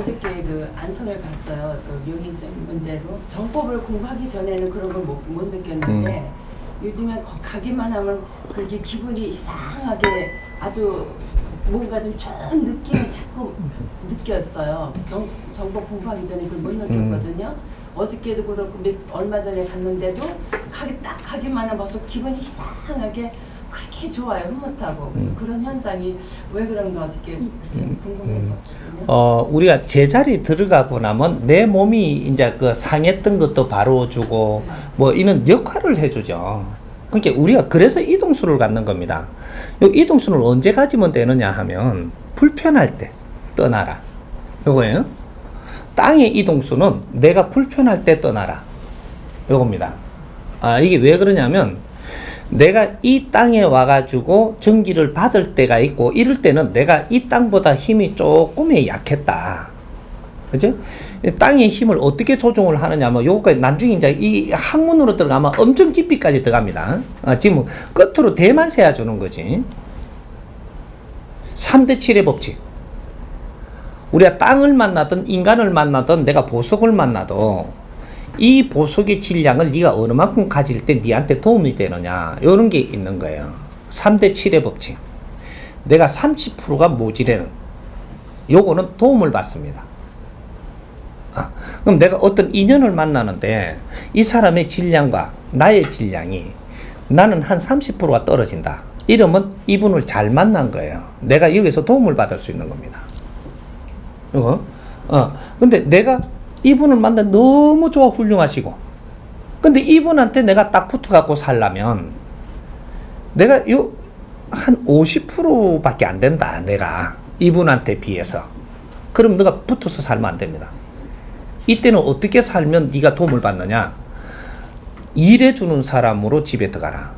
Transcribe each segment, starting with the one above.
어저께 그 안성을 갔어요. 그 용인점 문제로 정법을 공부하기 전에는 그런 걸 못 못 느꼈는데 요즘에 거- 가기만 하면 그렇게 기분이 이상하게 아주 뭔가 좀좀 느낌이 자꾸 느꼈어요. 정, 정법 공부하기 전에 그걸 못 느꼈거든요. 어저께도 그렇고 몇, 얼마 전에 갔는데도 가기 딱 가기만 하면 벌써 기분이 이상하게 그렇게 좋아요 흐뭇하고 그래서 그런 현상이 왜 그런가 어저께 좀 궁금했었거든요. 어, 우리가 제자리 들어가고 나면 내 몸이 이제 그 상했던 것도 바로 주고 뭐 이런 역할을 해주죠. 그러니까 우리가 그래서 이동수를 갖는 겁니다. 요 이동수를 언제 가지면 되느냐 하면 불편할 때 떠나라. 요거예요. 땅의 이동수는 내가 불편할 때 떠나라. 요겁니다. 아, 이게 왜 그러냐면 내가 이 땅에 와가지고 전기를 받을 때가 있고 이럴 때는 내가 이 땅보다 힘이 조금의 약했다. 그죠? 이 땅의 힘을 어떻게 조종을 하느냐, 뭐, 요거까지 나중에 이제 이 학문으로 들어가면 엄청 깊이까지 들어갑니다. 아, 지금 끝으로 대만 세야 주는 거지. 3대 7의 법칙. 우리가 땅을 만나든 인간을 만나든 내가 보석을 만나도 이 보석의 질량을 네가 어느 만큼 가질 때 네한테 도움이 되느냐 이런 게 있는 거예요. 3대 7의 법칙. 내가 30%가 모자라는 요거는 도움을 받습니다. 아, 그럼 내가 어떤 인연을 만나는데 이 사람의 질량과 나의 질량이 나는 한 30%가 떨어진다. 이러면 이분을 잘 만난 거예요. 내가 여기서 도움을 받을 수 있는 겁니다. 이거. 어. 근데 내가 이분을 만나 너무 좋아 훌륭하시고. 근데 이분한테 내가 딱 붙어갖고 살려면 내가 요 한 50%밖에 안 된다. 내가 이분한테 비해서. 그럼 너가 붙어서 살면 안 됩니다. 이때는 어떻게 살면 네가 도움을 받느냐? 일해주는 사람으로 집에 들어가라.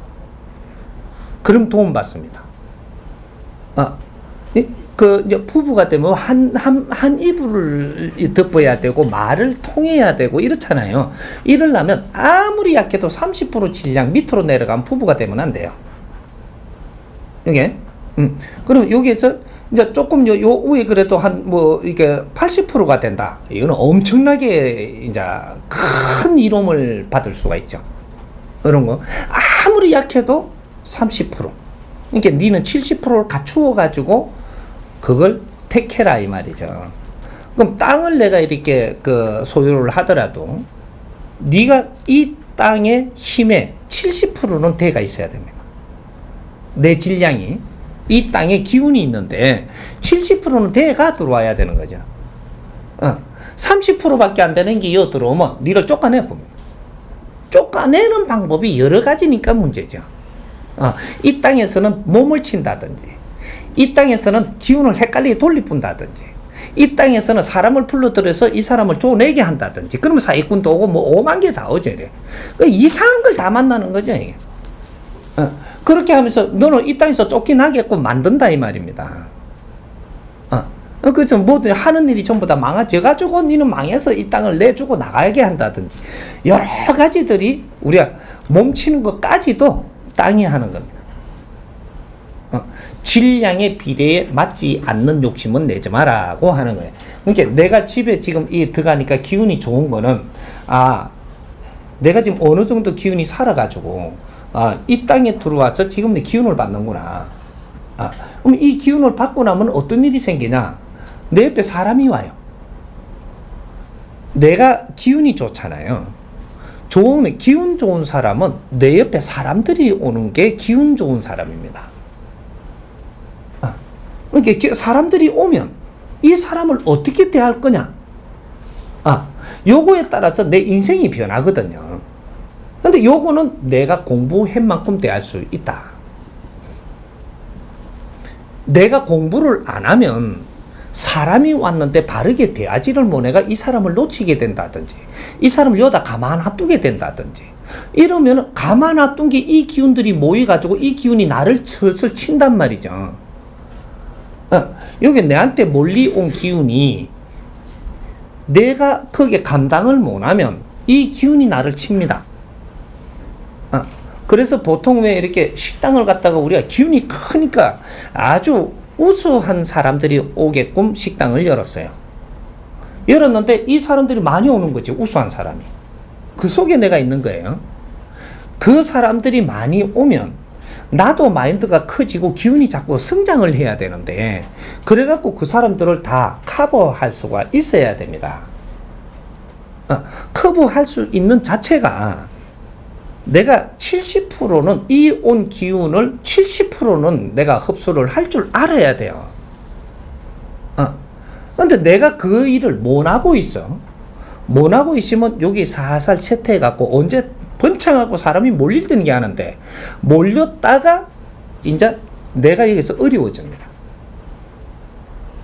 그럼 도움 받습니다. 아, 이- 그 부부가 되면 한 한 한 이불을 덮어야 되고 말을 통해야 되고 이렇잖아요. 이러려면 아무리 약해도 30% 질량 밑으로 내려가면 부부가 되면 안 돼요. 이게 음. 그럼 여기에서 이제 조금 요, 요 위에 그래도 한 뭐 이게 80%가 된다. 이거는 엄청나게 이제 큰 이로움을 받을 수가 있죠. 그런 거 아무리 약해도 30%. 그러니까 니는 70%를 갖추어 가지고 그걸 택해라 이 말이죠. 그럼 땅을 내가 이렇게 그 소유를 하더라도 네가 이 땅의 힘의 70%는 대가 있어야 됩니다. 내 질량이 이 땅에 기운이 있는데 70%는 대가 들어와야 되는 거죠. 어. 30%밖에 안 되는 게 이어 들어오면 니를 쫓아내 봅니다. 쫓아내는 방법이 여러 가지니까 문제죠. 어, 이 땅에서는 몸을 친다든지, 이 땅에서는 기운을 헷갈리게 돌리푼다든지, 이 땅에서는 사람을 불러들여서 이 사람을 쪼내게 한다든지, 그러면 사기꾼도 오고 뭐 오만 개 다 오죠. 이래. 그 이상한 걸 다 만나는 거죠. 이게. 어, 그렇게 하면서 너는 이 땅에서 쫓겨나게끔 만든다 이 말입니다. 어, 어, 그죠. 뭐든 하는 일이 전부 다 망가져가지고 니는 망해서 이 땅을 내주고 나가게 한다든지 여러 가지들이 우리가 몸치는 것까지도 땅이 하는 겁니다. 어, 질량의 비례에 맞지 않는 욕심은 내지 마라고 하는 거예요. 그러니까 내가 집에 지금 이 들어가니까 기운이 좋은 거는 아 내가 지금 어느 정도 기운이 살아가지고 아, 이 땅에 들어와서 지금 내 기운을 받는구나. 아, 그럼 이 기운을 받고 나면 어떤 일이 생기냐? 내 옆에 사람이 와요. 내가 기운이 좋잖아요. 좋은 기운 좋은 사람은 내 옆에 사람들이 오는 게 기운 좋은 사람입니다. 아, 그러니까 기- 사람들이 오면 이 사람을 어떻게 대할 거냐? 아, 요거에 따라서 내 인생이 변하거든요. 근데 요거는 내가 공부한 만큼 대할 수 있다. 내가 공부를 안 하면 사람이 왔는데 바르게 대하지를 못해가 이 사람을 놓치게 된다든지 이 사람을 여다 가만 놔두게 된다든지 이러면 가만 놔둔 게 이 기운들이 모여가지고 이 기운이 나를 슬슬 친단 말이죠. 어, 여기 내한테 멀리 온 기운이 내가 거기에 감당을 못하면 이 기운이 나를 칩니다. 어, 그래서 보통 왜 이렇게 식당을 갔다가 우리가 기운이 크니까 아주 우수한 사람들이 오게끔 식당을 열었어요. 열었는데 이 사람들이 많이 오는 거지 우수한 사람이 그 속에 내가 있는 거예요 그 사람들이 많이 오면 나도 마인드가 커지고 기운이 자꾸 성장을 해야 되는데 그래갖고 그 사람들을 다 커버할 수가 있어야 됩니다 어, 커버할 수 있는 자체가 내가 70%는 이 온 기운을 70%는 내가 흡수를 할 줄 알아야 돼요. 어. 근데 내가 그 일을 못 하고 있어. 못 하고 있으면 여기 살살 채태해 갖고 언제 번창하고 사람이 몰릴 때는 게 하는데 몰렸다가 이제 내가 여기서 어려워집니다.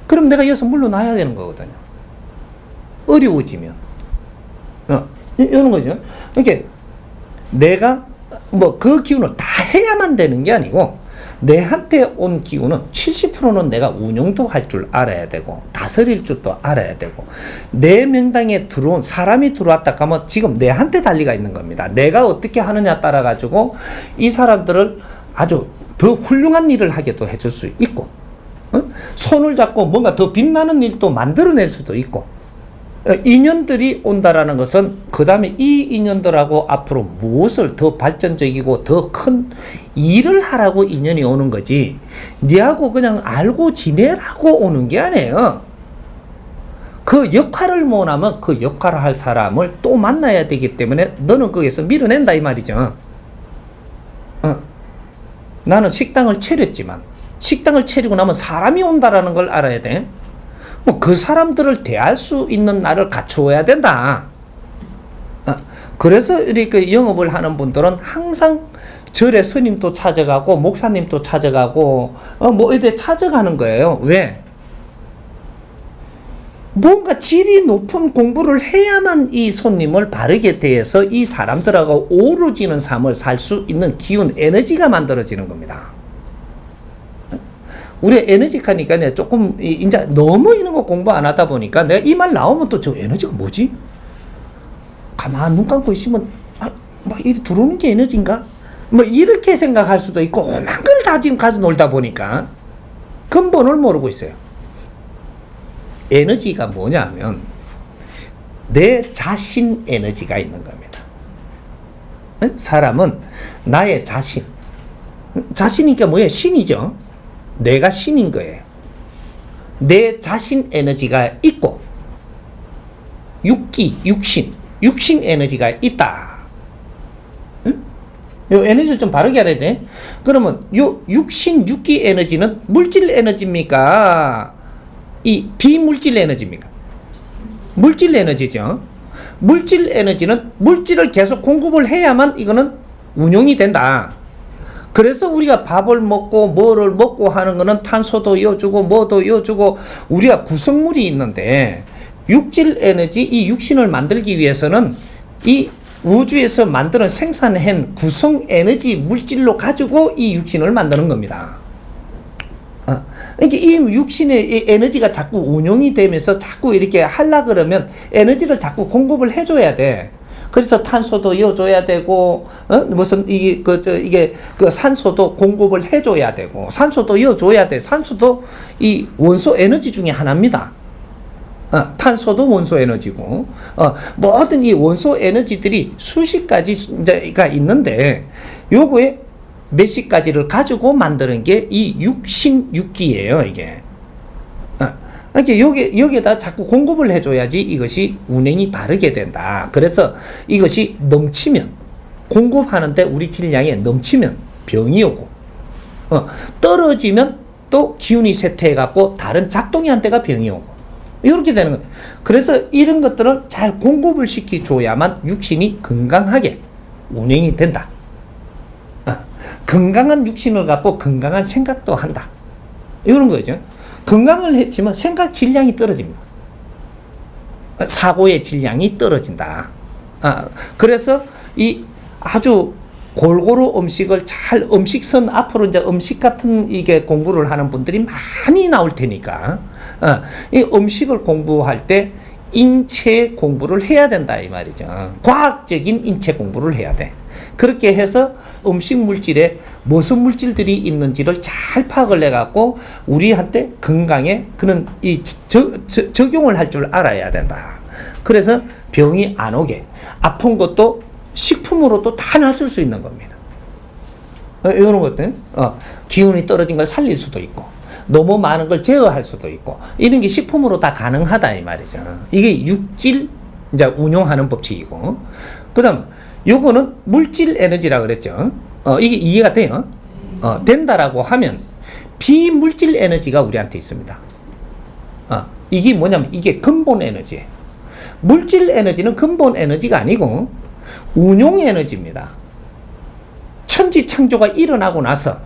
그럼 내가 여기서 물러나야 되는 거거든요. 어려워지면. 어, 이- 이런 거죠. 이렇게 내가 뭐 그 기운을 다 해야만 되는 게 아니고 내한테 온 기운은 70%는 내가 운용도 할 줄 알아야 되고 다스릴 줄도 알아야 되고 내 명당에 들어온 사람이 들어왔다 하면 지금 내한테 달리가 있는 겁니다. 내가 어떻게 하느냐 따라 가지고 이 사람들을 아주 더 훌륭한 일을 하게 도 해줄 수 있고 어? 손을 잡고 뭔가 더 빛나는 일도 만들어낼 수도 있고 어, 인연들이 온다라는 것은 그 다음에 이 인연들하고 앞으로 무엇을 더 발전적이고 더 큰 일을 하라고 인연이 오는 거지. 니하고 그냥 알고 지내라고 오는 게 아니에요. 그 역할을 못하면 그 역할을 할 사람을 또 만나야 되기 때문에 너는 거기서 밀어낸다 이 말이죠. 어. 나는 식당을 차렸지만 식당을 차리고 나면 사람이 온다라는 걸 알아야 돼 뭐 그 사람들을 대할 수 있는 나를 갖추어야 된다. 어, 그래서 이렇게 영업을 하는 분들은 항상 절에 스님도 찾아가고 목사님도 찾아가고 어, 뭐 이렇게 찾아가는 거예요. 왜? 뭔가 질이 높은 공부를 해야만 이 손님을 바르게 대해서 이 사람들하고 오르지는 삶을 살 수 있는 기운, 에너지가 만들어지는 겁니다. 우리 에너지카니까 내가 조금 이- 이제 너무 이런 거 공부 안 하다 보니까 내가 이 말 나오면 또 저 에너지가 뭐지? 가만 눈 감고 있으면 아, 막 이리 들어오는 게 에너지인가? 뭐 이렇게 생각할 수도 있고 오만 걸 다 지금 가지고 놀다 보니까 근본을 모르고 있어요. 에너지가 뭐냐면 내 자신 에너지가 있는 겁니다. 응? 사람은 나의 자신 자신이니까 뭐예요? 신이죠. 내가 신인 거예요. 내 자신 에너지가 있고 육기, 육신, 육신 에너지가 있다. 응? 요 에너지를 좀 바르게 알아야 돼. 그러면 요 육신, 육기 에너지는 물질 에너지입니까? 이 비물질 에너지입니까? 물질 에너지죠. 물질 에너지는 물질을 계속 공급을 해야만 이거는 운용이 된다. 그래서 우리가 밥을 먹고 뭐를 먹고 하는 거는 탄소도 이어주고 뭐도 이어주고 우리가 구성물이 있는데 육질 에너지 이 육신을 만들기 위해서는 이 우주에서 만드는 생산한 구성 에너지 물질로 가지고 이 육신을 만드는 겁니다. 어. 그러니까 이 육신의 이 에너지가 자꾸 운용이 되면서 자꾸 이렇게 하려 그러면 에너지를 자꾸 공급을 해줘야 돼. 그래서 탄소도 이어줘야 되고, 어? 무슨, 이게, 그, 저, 이게, 그 산소도 공급을 해줘야 되고, 산소도 이어줘야 돼. 산소도 이 원소 에너지 중에 하나입니다. 어, 탄소도 원소 에너지고, 어, 모든 이 원소 에너지들이 수십 가지가 있는데, 요거에 몇십 가지를 가지고 만드는 게이 육신 육기예요, 이게. 어, 이렇게 여기 여기에다 자꾸 공급을 해줘야지 이것이 운행이 바르게 된다. 그래서 이것이 넘치면 공급하는데 우리 질량이 넘치면 병이 오고, 어, 떨어지면 또 기운이 쇠퇴해 갖고 다른 작동이 한 때가 병이 오고. 이렇게 되는 거예요. 그래서 이런 것들을 잘 공급을 시켜줘야만 육신이 건강하게 운행이 된다. 어, 건강한 육신을 갖고 건강한 생각도 한다. 이런 거죠. 건강을 했지만 생각 질량이 떨어집니다. 어, 사고의 질량이 떨어진다. 아, 그래서 이 아주 골고루 음식을 잘 음식선 앞으로 이제 음식 같은 이게 공부를 하는 분들이 많이 나올 테니까 어, 이 음식을 공부할 때 인체 공부를 해야 된다 이 말이죠. 과학적인 인체 공부를 해야 돼. 그렇게 해서 음식 물질에 무슨 물질들이 있는지를 잘 파악을 해갖고 우리한테 건강에 그런 이 저, 저, 적용을 할 줄 알아야 된다. 그래서 병이 안 오게 아픈 것도 식품으로도 다 낫을 수 있는 겁니다. 어, 이런 것들, 어, 기운이 떨어진 걸 살릴 수도 있고, 너무 많은 걸 제어할 수도 있고, 이런 게 식품으로 다 가능하다, 이 말이죠. 이게 육질, 이제 운용하는 법칙이고, 그 다음, 요거는 물질 에너지라 그랬죠. 어, 이게 이해가 돼요. 어, 된다라고 하면, 비물질 에너지가 우리한테 있습니다. 어, 이게 뭐냐면, 이게 근본 에너지예요. 물질 에너지는 근본 에너지가 아니고, 운용 에너지입니다. 천지 창조가 일어나고 나서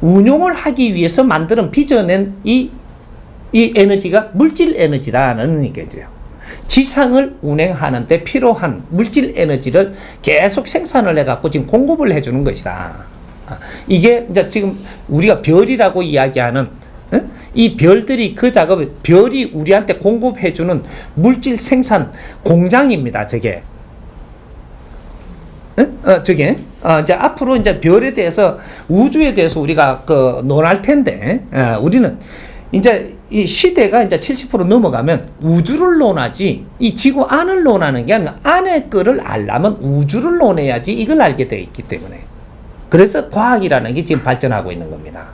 운용을 하기 위해서 만드는 빚어낸 이, 이 에너지가 물질 에너지라는 얘기죠. 지상을 운행하는 데 필요한 물질 에너지를 계속 생산을 해갖고 지금 공급을 해주는 것이다. 아, 이게 이제 지금 우리가 별이라고 이야기하는 어? 이 별들이 그 작업을 별이 우리한테 공급해주는 물질 생산 공장입니다. 저게. 응? 어, 저게, 어, 이제 앞으로 이제 별에 대해서, 우주에 대해서 우리가 그 논할 텐데, 어, 우리는 이제 이 시대가 이제 70% 넘어가면 우주를 논하지, 이 지구 안을 논하는 게 아니라 안의 거를 알려면 우주를 논해야지 이걸 알게 돼 있기 때문에. 그래서 과학이라는 게 지금 발전하고 있는 겁니다.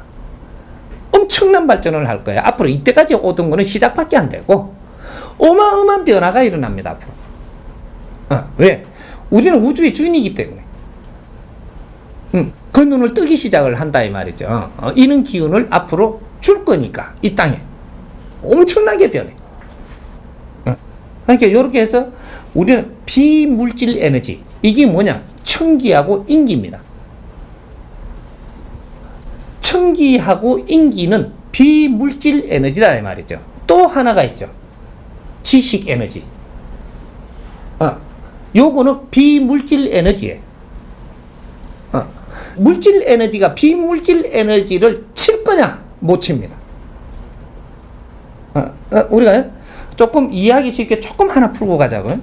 엄청난 발전을 할 거야. 앞으로 이때까지 오던 거는 시작밖에 안 되고, 어마어마한 변화가 일어납니다, 앞으로. 어, 왜? 우리는 우주의 주인이기 때문에. 음, 그 눈을 뜨기 시작을 한다 이 말이죠. 어, 이런 기운을 앞으로 줄 거니까 이 땅에 엄청나게 변해. 어, 그러니까 이렇게 해서 우리는 비물질 에너지 이게 뭐냐? 청기하고 인기입니다. 청기하고 인기는 비물질 에너지다 이 말이죠. 또 하나가 있죠. 지식 에너지. 어, 요거는 비물질 에너지예요. 어, 물질 에너지가 비물질 에너지를 칠 거냐? 못 칩니다. 어, 어, 우리가 조금 이해하기 쉽게 조금 하나 풀고 가자고요.